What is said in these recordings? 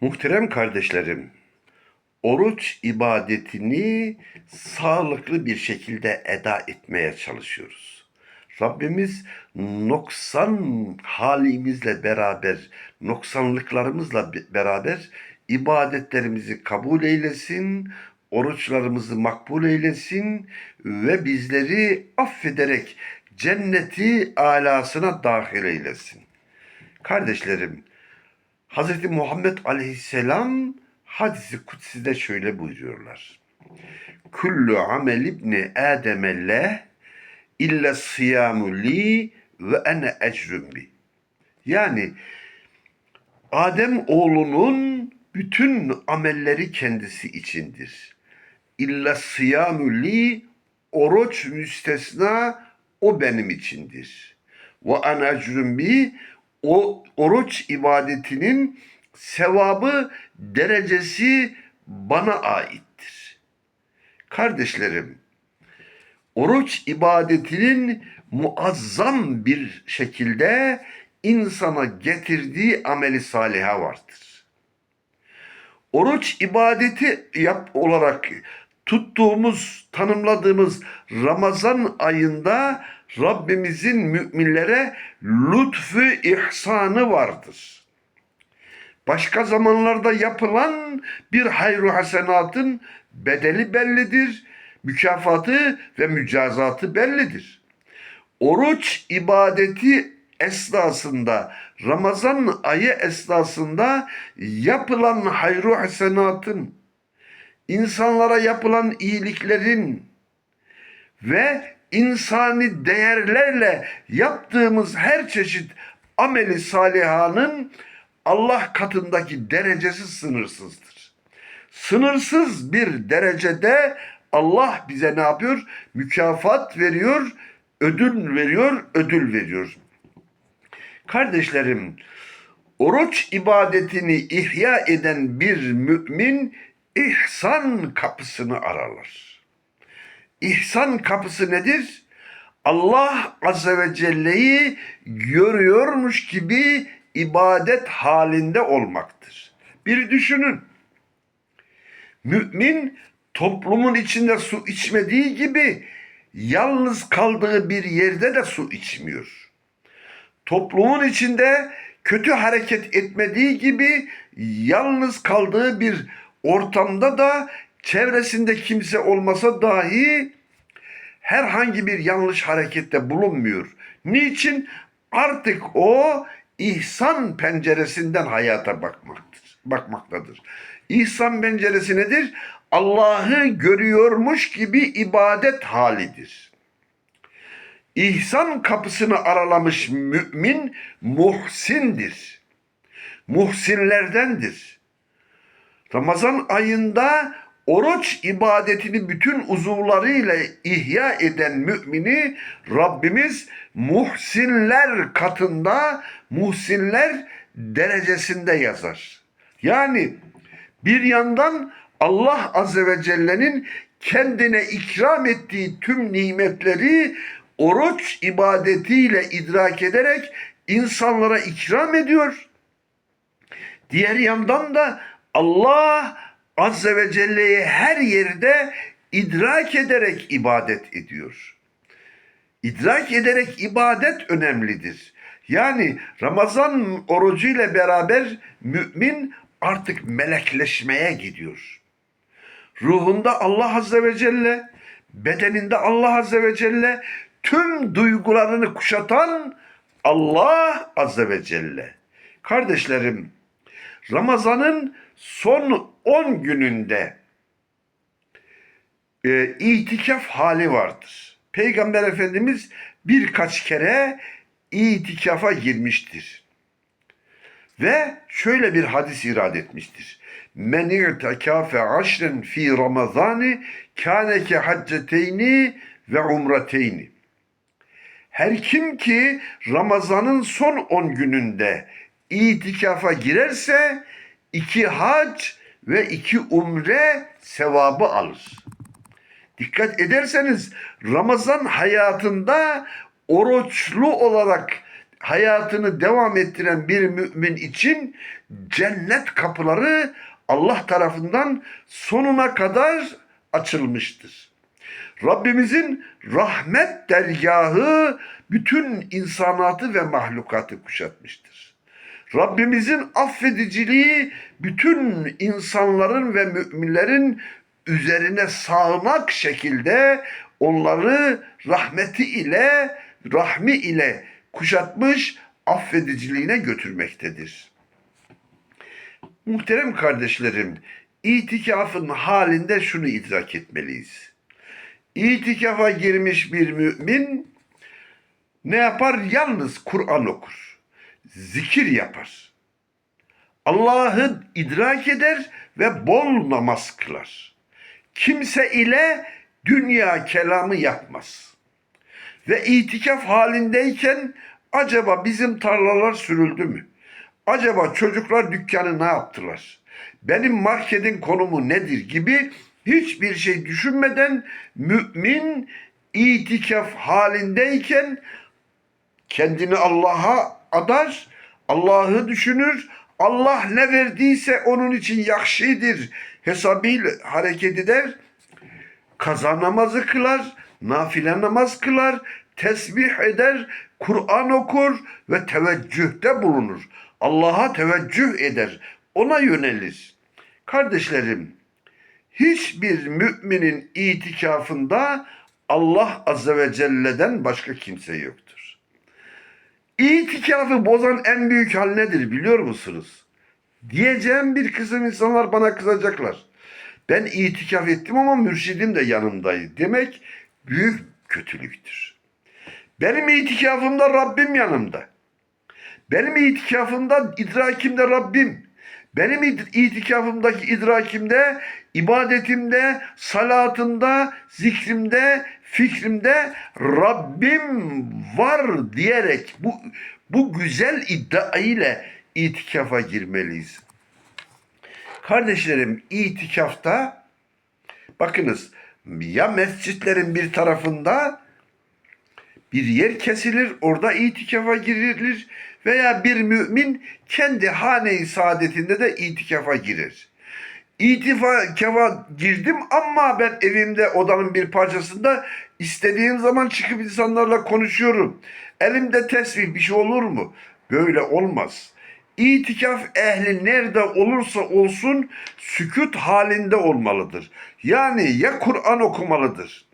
Muhterem kardeşlerim, oruç ibadetini sağlıklı bir şekilde eda etmeye çalışıyoruz. Rabbimiz noksan halimizle beraber, noksanlıklarımızla be- beraber ibadetlerimizi kabul eylesin, oruçlarımızı makbul eylesin ve bizleri affederek cenneti alasına dahil eylesin. Kardeşlerim, Hz. Muhammed Aleyhisselam hadisi kutside şöyle buyuruyorlar. Kullu amel ibni Adem leh illa siyamu li ve ene ecrüm bi. Yani Adem oğlunun bütün amelleri kendisi içindir. İlla siyamu li oruç müstesna o benim içindir. Ve ene ecrüm bi o oruç ibadetinin sevabı derecesi bana aittir. Kardeşlerim, oruç ibadetinin muazzam bir şekilde insana getirdiği ameli saliha vardır. Oruç ibadeti yap olarak tuttuğumuz, tanımladığımız Ramazan ayında Rabbimizin müminlere lütfu ihsanı vardır. Başka zamanlarda yapılan bir hayru hasenatın bedeli bellidir, mükafatı ve mücazatı bellidir. Oruç ibadeti esnasında, Ramazan ayı esnasında yapılan hayru hasenatın, insanlara yapılan iyiliklerin ve insani değerlerle yaptığımız her çeşit ameli salihanın Allah katındaki derecesi sınırsızdır. Sınırsız bir derecede Allah bize ne yapıyor? Mükafat veriyor, ödül veriyor, ödül veriyor. Kardeşlerim, oruç ibadetini ihya eden bir mümin ihsan kapısını ararlar. İhsan kapısı nedir? Allah Azze ve Celle'yi görüyormuş gibi ibadet halinde olmaktır. Bir düşünün. Mümin toplumun içinde su içmediği gibi yalnız kaldığı bir yerde de su içmiyor. Toplumun içinde kötü hareket etmediği gibi yalnız kaldığı bir ortamda da çevresinde kimse olmasa dahi herhangi bir yanlış harekette bulunmuyor. Niçin? Artık o ihsan penceresinden hayata bakmaktır, bakmaktadır. İhsan penceresi nedir? Allah'ı görüyormuş gibi ibadet halidir. İhsan kapısını aralamış mümin muhsindir. Muhsinlerdendir. Ramazan ayında oruç ibadetini bütün uzuvlarıyla ihya eden mümini Rabbimiz muhsinler katında, muhsinler derecesinde yazar. Yani bir yandan Allah Azze ve Celle'nin kendine ikram ettiği tüm nimetleri oruç ibadetiyle idrak ederek insanlara ikram ediyor. Diğer yandan da Allah Azze ve Celle'yi her yerde idrak ederek ibadet ediyor. İdrak ederek ibadet önemlidir. Yani Ramazan orucuyla beraber mümin artık melekleşmeye gidiyor. Ruhunda Allah Azze ve Celle, bedeninde Allah Azze ve Celle, tüm duygularını kuşatan Allah Azze ve Celle. Kardeşlerim, Ramazan'ın son 10 gününde e, itikaf hali vardır. Peygamber Efendimiz birkaç kere itikafa girmiştir. Ve şöyle bir hadis irad etmiştir. Men i'tekafe aşren fi ramazani kâneke hacceteyni ve umreteyni. Her kim ki Ramazan'ın son 10 gününde itikafa girerse iki hac ve iki umre sevabı alır. Dikkat ederseniz Ramazan hayatında oruçlu olarak hayatını devam ettiren bir mümin için cennet kapıları Allah tarafından sonuna kadar açılmıştır. Rabbimizin rahmet dergahı bütün insanatı ve mahlukatı kuşatmıştır. Rabbimizin affediciliği bütün insanların ve müminlerin üzerine sağanak şekilde onları rahmeti ile, rahmi ile kuşatmış, affediciliğine götürmektedir. Muhterem kardeşlerim, itikafın halinde şunu idrak etmeliyiz. İtikafa girmiş bir mümin ne yapar? Yalnız Kur'an okur. Zikir yapar. Allah'ı idrak eder ve bol namaz kılar. Kimse ile dünya kelamı yapmaz. Ve itikaf halindeyken acaba bizim tarlalar sürüldü mü? Acaba çocuklar dükkanı ne yaptılar? Benim marketin konumu nedir gibi hiçbir şey düşünmeden mümin itikaf halindeyken kendini Allah'a adar, Allah'ı düşünür, Allah ne verdiyse onun için yakşidir hesabıyla hareket eder, kaza namazı kılar, nafile namaz kılar, tesbih eder, Kur'an okur ve teveccühte bulunur. Allah'a teveccüh eder, ona yönelir. Kardeşlerim, hiçbir müminin itikafında Allah Azze ve Celle'den başka kimse yoktur. İtikafı bozan en büyük hal nedir biliyor musunuz? Diyeceğim bir kısım insanlar bana kızacaklar. Ben itikaf ettim ama mürşidim de yanımdaydı. Demek büyük kötülüktür. Benim itikafımda Rabbim yanımda. Benim itikafımda idrakimde Rabbim. Benim itikafımdaki idrakimde, ibadetimde, salatımda, zikrimde, fikrimde Rabbim var diyerek bu bu güzel iddia ile itikafa girmeliyiz. Kardeşlerim itikafta bakınız ya mescitlerin bir tarafında bir yer kesilir, orada itikafa girilir veya bir mümin kendi hane-i saadetinde de itikafa girer. İtikafa girdim ama ben evimde odanın bir parçasında istediğim zaman çıkıp insanlarla konuşuyorum. Elimde tesbih bir şey olur mu? Böyle olmaz. İtikaf ehli nerede olursa olsun sükut halinde olmalıdır. Yani ya Kur'an okumalıdır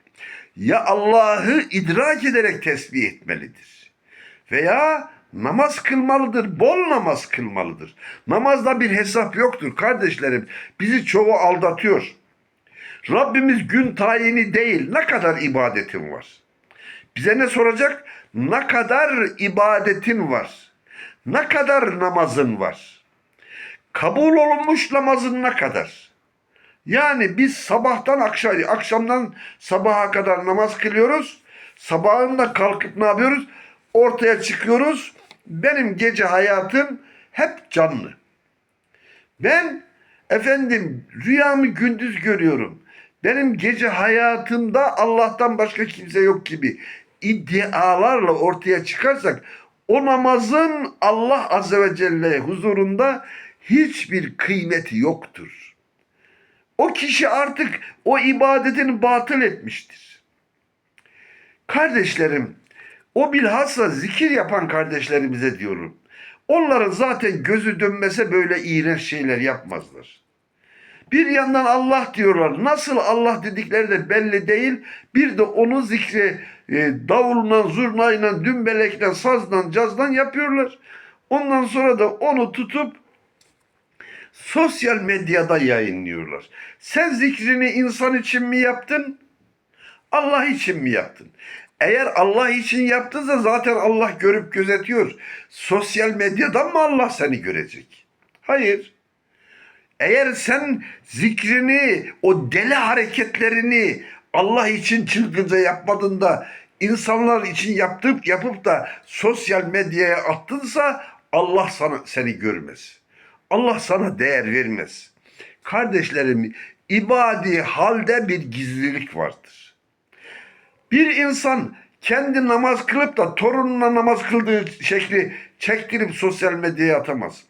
ya Allah'ı idrak ederek tesbih etmelidir. Veya namaz kılmalıdır, bol namaz kılmalıdır. Namazda bir hesap yoktur kardeşlerim. Bizi çoğu aldatıyor. Rabbimiz gün tayini değil, ne kadar ibadetin var? Bize ne soracak? Ne kadar ibadetin var? Ne kadar namazın var? Kabul olunmuş namazın ne kadar? Yani biz sabahtan akşam, akşamdan sabaha kadar namaz kılıyoruz. Sabahında kalkıp ne yapıyoruz? Ortaya çıkıyoruz. Benim gece hayatım hep canlı. Ben efendim rüyamı gündüz görüyorum. Benim gece hayatımda Allah'tan başka kimse yok gibi iddialarla ortaya çıkarsak o namazın Allah Azze ve Celle huzurunda hiçbir kıymeti yoktur. O kişi artık o ibadetini batıl etmiştir. Kardeşlerim, o bilhassa zikir yapan kardeşlerimize diyorum. Onların zaten gözü dönmese böyle iğrenç şeyler yapmazlar. Bir yandan Allah diyorlar. Nasıl Allah dedikleri de belli değil. Bir de onu zikre e, davulla, zurnayla, dümbelekle, sazla, cazdan yapıyorlar. Ondan sonra da onu tutup sosyal medyada yayınlıyorlar. Sen zikrini insan için mi yaptın? Allah için mi yaptın? Eğer Allah için yaptınsa zaten Allah görüp gözetiyor. Sosyal medyadan mı Allah seni görecek? Hayır. Eğer sen zikrini, o deli hareketlerini Allah için çılgınca yapmadın da insanlar için yaptıp yapıp da sosyal medyaya attınsa Allah sana seni görmez. Allah sana değer vermez. Kardeşlerim, ibadi halde bir gizlilik vardır. Bir insan kendi namaz kılıp da torununa namaz kıldığı şekli çektirip sosyal medyaya atamaz.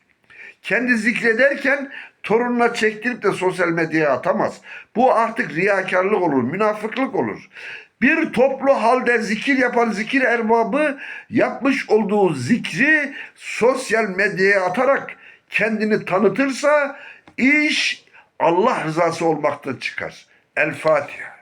Kendi zikrederken torununa çektirip de sosyal medyaya atamaz. Bu artık riyakarlık olur, münafıklık olur. Bir toplu halde zikir yapan zikir erbabı yapmış olduğu zikri sosyal medyaya atarak kendini tanıtırsa iş Allah rızası olmaktan çıkar. El Fatiha.